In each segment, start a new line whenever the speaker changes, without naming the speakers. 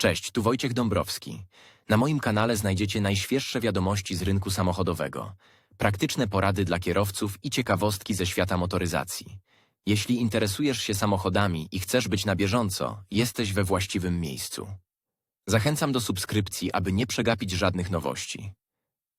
Cześć, tu Wojciech Dąbrowski. Na moim kanale znajdziecie najświeższe wiadomości z rynku samochodowego, praktyczne porady dla kierowców i ciekawostki ze świata motoryzacji. Jeśli interesujesz się samochodami i chcesz być na bieżąco, jesteś we właściwym miejscu. Zachęcam do subskrypcji, aby nie przegapić żadnych nowości.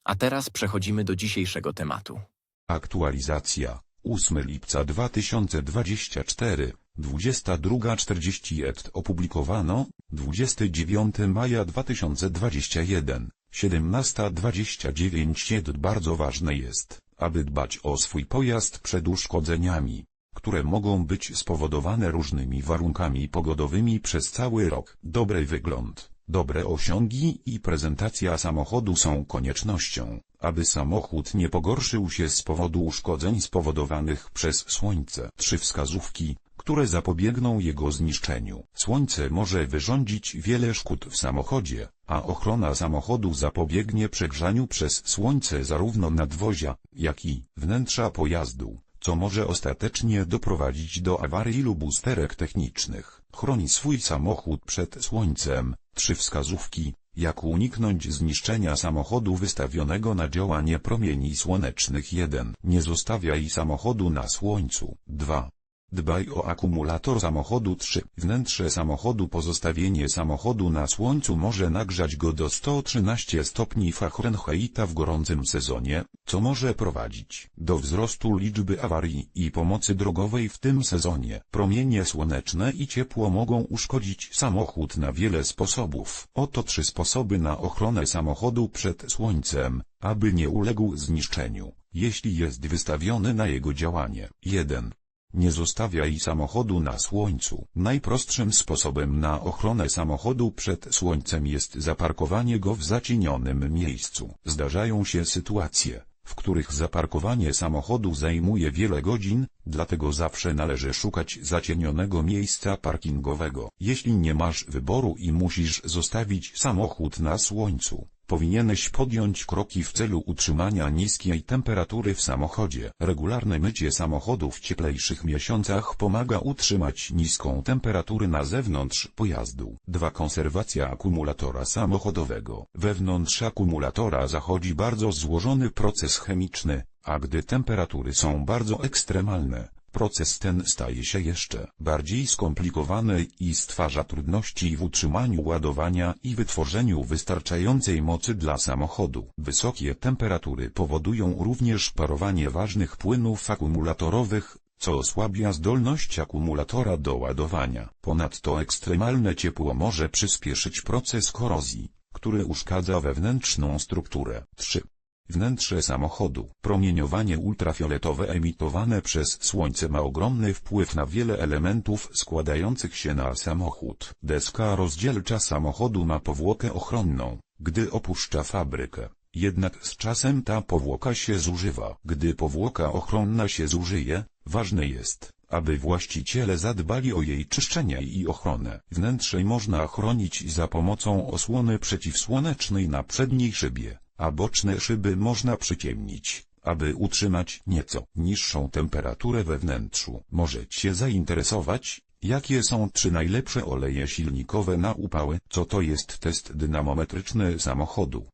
A teraz przechodzimy do dzisiejszego tematu.
Aktualizacja 8 lipca 2024, 22.40 et opublikowano, 29 maja 2021, 17.29 et Bardzo ważne jest, aby dbać o swój pojazd przed uszkodzeniami, które mogą być spowodowane różnymi warunkami pogodowymi przez cały rok. Dobry wygląd, dobre osiągi i prezentacja samochodu są koniecznością, aby samochód nie pogorszył się z powodu uszkodzeń spowodowanych przez słońce. Trzy wskazówki, które zapobiegną jego zniszczeniu. Słońce może wyrządzić wiele szkód w samochodzie, a ochrona samochodu zapobiegnie przegrzaniu przez słońce zarówno nadwozia, jak i wnętrza pojazdu, co może ostatecznie doprowadzić do awarii lub usterek technicznych. Chroni swój samochód przed słońcem. Trzy wskazówki, jak uniknąć zniszczenia samochodu wystawionego na działanie promieni słonecznych 1. Nie zostawiaj samochodu na słońcu. 2. Dbaj o akumulator samochodu 3. Wnętrze samochodu Pozostawienie samochodu na słońcu może nagrzać go do 113 stopni Fahrenheita w gorącym sezonie, co może prowadzić do wzrostu liczby awarii i pomocy drogowej w tym sezonie. Promienie słoneczne i ciepło mogą uszkodzić samochód na wiele sposobów. Oto trzy sposoby na ochronę samochodu przed słońcem, aby nie uległ zniszczeniu, jeśli jest wystawiony na jego działanie. 1. Nie zostawiaj samochodu na słońcu. Najprostszym sposobem na ochronę samochodu przed słońcem jest zaparkowanie go w zacienionym miejscu. Zdarzają się sytuacje, w których zaparkowanie samochodu zajmuje wiele godzin, dlatego zawsze należy szukać zacienionego miejsca parkingowego. Jeśli nie masz wyboru i musisz zostawić samochód na słońcu, powinieneś podjąć kroki w celu utrzymania niskiej temperatury w samochodzie. Regularne mycie samochodu w cieplejszych miesiącach pomaga utrzymać niską temperaturę na zewnątrz pojazdu. 2. Konserwacja akumulatora samochodowego. Wewnątrz akumulatora zachodzi bardzo złożony proces chemiczny, a gdy temperatury są bardzo ekstremalne, Proces ten staje się jeszcze bardziej skomplikowany i stwarza trudności w utrzymaniu ładowania i wytworzeniu wystarczającej mocy dla samochodu. Wysokie temperatury powodują również parowanie ważnych płynów akumulatorowych, co osłabia zdolność akumulatora do ładowania. Ponadto ekstremalne ciepło może przyspieszyć proces korozji, który uszkadza wewnętrzną strukturę. 3. Wnętrze samochodu. Promieniowanie ultrafioletowe emitowane przez słońce ma ogromny wpływ na wiele elementów składających się na samochód. Deska rozdzielcza samochodu ma powłokę ochronną, gdy opuszcza fabrykę. Jednak z czasem ta powłoka się zużywa. Gdy powłoka ochronna się zużyje, ważne jest, aby właściciele zadbali o jej czyszczenie i ochronę. Wnętrze można chronić za pomocą osłony przeciwsłonecznej na przedniej szybie a boczne szyby można przyciemnić, aby utrzymać nieco niższą temperaturę we wnętrzu. Możecie zainteresować, jakie są trzy najlepsze oleje silnikowe na upały. Co to jest test dynamometryczny samochodu?